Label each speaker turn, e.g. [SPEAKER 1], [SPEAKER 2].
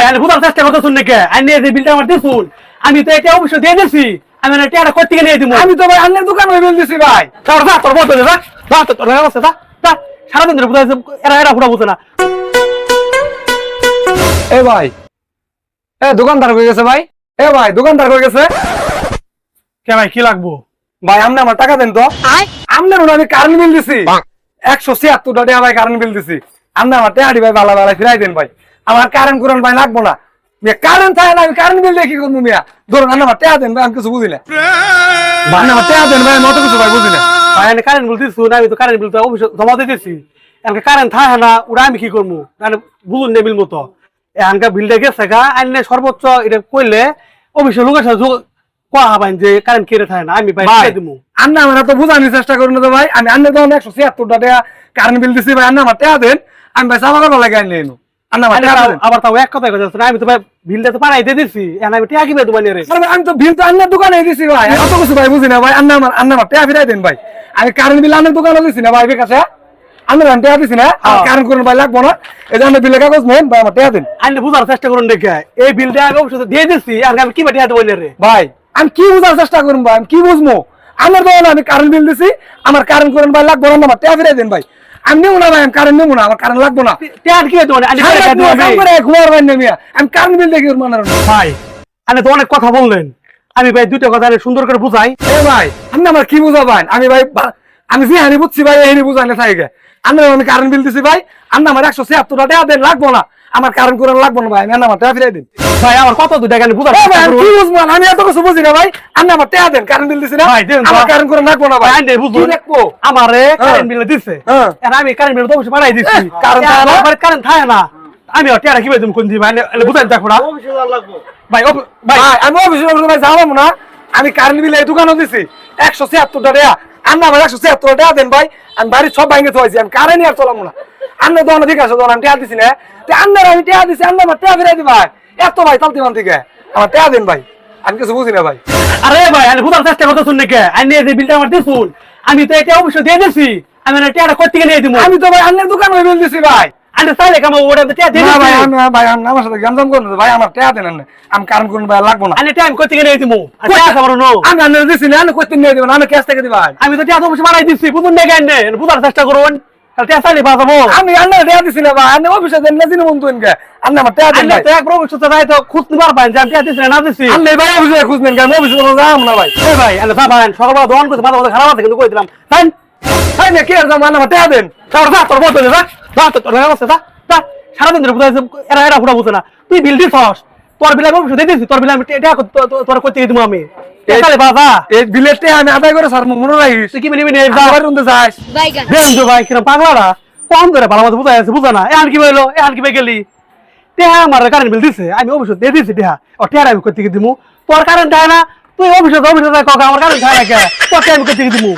[SPEAKER 1] ভাই আমি বুঝার চেষ্টা করতে শুন নাকি আমি যে বিলটা আমার দিছুন আমি তো এটা অবশ্যই দিয়ে দিছি আমি না করতে নিয়ে দিব।
[SPEAKER 2] আমি তো ভাই আন্নের দোকান হয়ে বিল দিছি ভাই।
[SPEAKER 1] তোর যা তোর বলতে যা। যা তোর তোর অবস্থা যা যা। সারাদিন ধরে বুঝাইছে এরা এরা ফুটা বুঝে না।
[SPEAKER 2] এ ভাই এ দোকানদার হয়ে গেছে ভাই। এ ভাই দোকানদার হয়ে গেছে।
[SPEAKER 1] কে ভাই কি লাগবো?
[SPEAKER 2] ভাই আপনি আমার টাকা দেন তো। আপনার মনে আমি কারেন্ট বিল দিছি। একশো ছিয়াত্তর টাকা ভাই কারেন্ট বিল দিছি। আপনি আমার ভাই ভালো ভালো ফিরাই দেন ভাই। আমার কারেন্ট কুরেন ভাই লাগবো না। কারেন্ট থাকে না আমি কারেন্ট বিল দিয়ে কি করব মিয়া? ধরুন আপনি আমার টাকা দেন ভাই আমি কিছু বুঝি না। ভাই আমার টাকা দেন ভাই আমি অত কিছু ভাই বুঝি না।
[SPEAKER 1] ভাই আমি কারেন্ট বিল না আমি তো কারেন্ট বিল তো অবশ্যই জমা দিয়ে দিছি এনকে কারেন্ট থাকে না ওরা আমি কি করব? মানে বুঝুন নে বিল মতো। এনকা বিলটা গেছে গা আইনে সর্বোচ্চ এটা কইলে লোকের সাথে কোয়া হবাইন যে কারেন্ট কেড়ে থাকে না আমি ভাই দিয়ে দিমু।
[SPEAKER 2] আমার তো বুঝানোর চেষ্টা করুন তো ভাই। আমি তখন একশো টাকা কারেন্ট বিল দিছি ভাই আপনি আমার টাকা দেন। আমি ভাই লাগে আনলে আপনি আমার
[SPEAKER 1] আরে
[SPEAKER 2] টাকা
[SPEAKER 1] তাও-
[SPEAKER 2] দেন
[SPEAKER 1] আবার তাও এক কথাই কথা না আমি তো ভাই বিলটা তো পাড়াই দিয়ে দিছি। এখন আমি টিয়া কীভাবে তোমার রে।
[SPEAKER 2] আরে ভাই, আমি তো বিল তো আন্নার দোকানে দিছি ভাই। আমি অত কিছু ভাই বুঝি না ভাই আন্না আমার আন্না আমার টাকা ফিরাই দেন ভাই। আমি কারেন্ট বিল আন্নার দোকানে দিছি না ভাই বেকাছে আন্নার আমি টাকা দিছি না। আর
[SPEAKER 1] হ্যাঁ।
[SPEAKER 2] কারেন্ট করুন ভাই লাগবো না। এই যে আন্নার বিলের কাগজ নেন ভাই আমার টাকা দেন।
[SPEAKER 1] আইনে বুঝার চেষ্টা করুন দেখে এই বিলটা আমি অবশ্যই দিয়ে দিছি আর আমি কীভাবে টিয়া দেবো রে?
[SPEAKER 2] ভাই আমি কি বুঝার চেষ্টা করুন ভাই? আমি কি বুঝব? আমার দোকানে আমি কারেন্ট বিল দিছি আমার কারেন্ট করুন ভাই লাগবো না আমার টাকা ফিরাই দেন ভাই। আমি নেব না ভাই আমি কারেন্ট নেব না আমার কারেন্ট লাগবো না
[SPEAKER 1] দেবো আমি
[SPEAKER 2] কারেন্ট বিল দেখি মানার
[SPEAKER 1] ভাই আপনি তো অনেক কথা বললেন। আমি ভাই দুটো কথা সুন্দর করে বুঝাই।
[SPEAKER 2] এ ভাই আপনি আমার কি বুঝাবেন আমি ভাই আমি যে হানি বুঝছি ভাই এই বুঝাইলে থাকে আমি আমি কারেন্ট বিল দিছি ভাই। আপনি আমার একশো ছিয়াত্তর টাকা দেন লাগবো না। আমার কারেন্ট করে লাগবো না ভাই আমি আমার টাকা ফিরাই দিন
[SPEAKER 1] ভাই আমার কত
[SPEAKER 2] আমি
[SPEAKER 1] করুন।
[SPEAKER 2] কি বুঝব আমি এত কিছু বুঝি না ভাই। আপনি আমার টাকা দেন কারেন্ট বিল দিছি না।
[SPEAKER 1] ভাই, দেন।
[SPEAKER 2] আমার কারেন্ট করে লাগবো না ভাই।
[SPEAKER 1] আইনে
[SPEAKER 2] দেখব?
[SPEAKER 1] আমারে
[SPEAKER 2] হ্যাঁ।
[SPEAKER 1] কারেন্ট বিল দিছে।
[SPEAKER 2] হ্যাঁ।
[SPEAKER 1] আর আমি কারেন্ট বিল তো অবশ্যই দিছি।
[SPEAKER 2] এহ, কারেন্ট থাকে
[SPEAKER 1] কারেন্ট থাকে না। আমি আর কীভাবে তুমি কোন দিই ভাই? বুঝাই দেখো না ভাই ভাই।
[SPEAKER 2] ভাই আমি অফিসে যাব না। আমি কারেন্ট বিল এই দোকানে দিছি। একশো ছিয়াত্তর টাকা। আপনি আমার একশো ছিয়াত্তর টাকা দেন ভাই আমি বাড়ির সব ভাঙে থয়েছি আমি কারেন্ট আর চলাম না। আন্না দোকানে ঠিক আছে দোকান আমি টাকা দিছি না। তো আন্নার আমি টেয়া দিছি আন্না আমার টেয়া ফিরাই দি ভাই এত ভাই তালতি মান থেকে আমার টেয়া দেন ভাই আমি কিছু বুঝি না ভাই।
[SPEAKER 1] আরে ভাই আমি বুঝার চেষ্টা করতে শুন নাকি আইনে যে বিলটা আমার দিছুন আমি তো এটা অবশ্যই দিয়ে দিছি আমি না টিয়াটা করতে গেলে নিয়ে দিব?
[SPEAKER 2] আমি তো ভাই আন্নার দোকানে বিল দিছি ভাই।
[SPEAKER 1] আইনে চাইলে কামা ওটা টিয়া দিয়ে
[SPEAKER 2] না ভাই আমি ভাই আমি আমার সাথে গঞ্জাম করুন না, ভাই আমার টাকা দেন আন্না। আমি কারেন্ট করুন ভাই লাগবো না।
[SPEAKER 1] আইনে টাইম নিয়ে দিব আর টিয়া খাবার নো।
[SPEAKER 2] আমি আন্নার দিছি না আমি করতে নিয়ে দেবেন আমি ক্যাশ থেকে দিবা
[SPEAKER 1] আমি তো টিয়া তো অবশ্যই বাড়াই দিছি বুঝুন নাকি আইনে বুঝার চেষ্টা করুন। টিয়া চাইলে বাজাবো
[SPEAKER 2] আমি আন্নার টাকা দিছি না ভাই আন্না অফিসে দেন না দিন বন্ধু এনকে। আন্না আমার টাকা দেন
[SPEAKER 1] আইনে
[SPEAKER 2] ভাই।
[SPEAKER 1] তো এক ভবিষ্যতে তো খুঁজ নিবার পারেন যে টিয়া দিছি না না দিছি।
[SPEAKER 2] আন্না ভাই অফিসে খুঁজ নেন কেন অফিসে কোনো যাম না ভাই।
[SPEAKER 1] এই ভাই আইনে যাবেন সকালবেলা দোকান করতে মাথা মাথা খারাপ আছে কিন্তু কই দিলাম। তাই
[SPEAKER 2] ভাই না কি আর যাম আন্না দেন।
[SPEAKER 1] যা তোর বলতে যা। যা তোর তোর অবস্থা যা যা। সারাদিন ধরে বুঝাইছে এরা এরা ফুটা বুঝে না। তুই বিল দিছস তোর বিল আমি অবশ্যই দিয়ে দিছি তোর বিল আমি এটা তোর করতে দিব আমি? একালে বাবা
[SPEAKER 2] এই বিলের আমি আদায় করে স্যার মনে রাখিস।
[SPEAKER 1] তুই কি মিলি মিলি যা।
[SPEAKER 2] আবার যাস।
[SPEAKER 1] দেন তো ভাই কিরম পাগলারা। কম ভালো মতো বুঝাই আছে বুঝা না। এখন কি বলল এখন কি গেলি। টেহা আমার কারেন্ট বিল দিছে আমি অবশ্যই দিয়ে দিছি টেহা। ও টেহার আমি করতে দিমু? তোর কারেন্ট দেয় না তুই আমার কারেন্ট দেয় না কে? আমি করতে দিমু?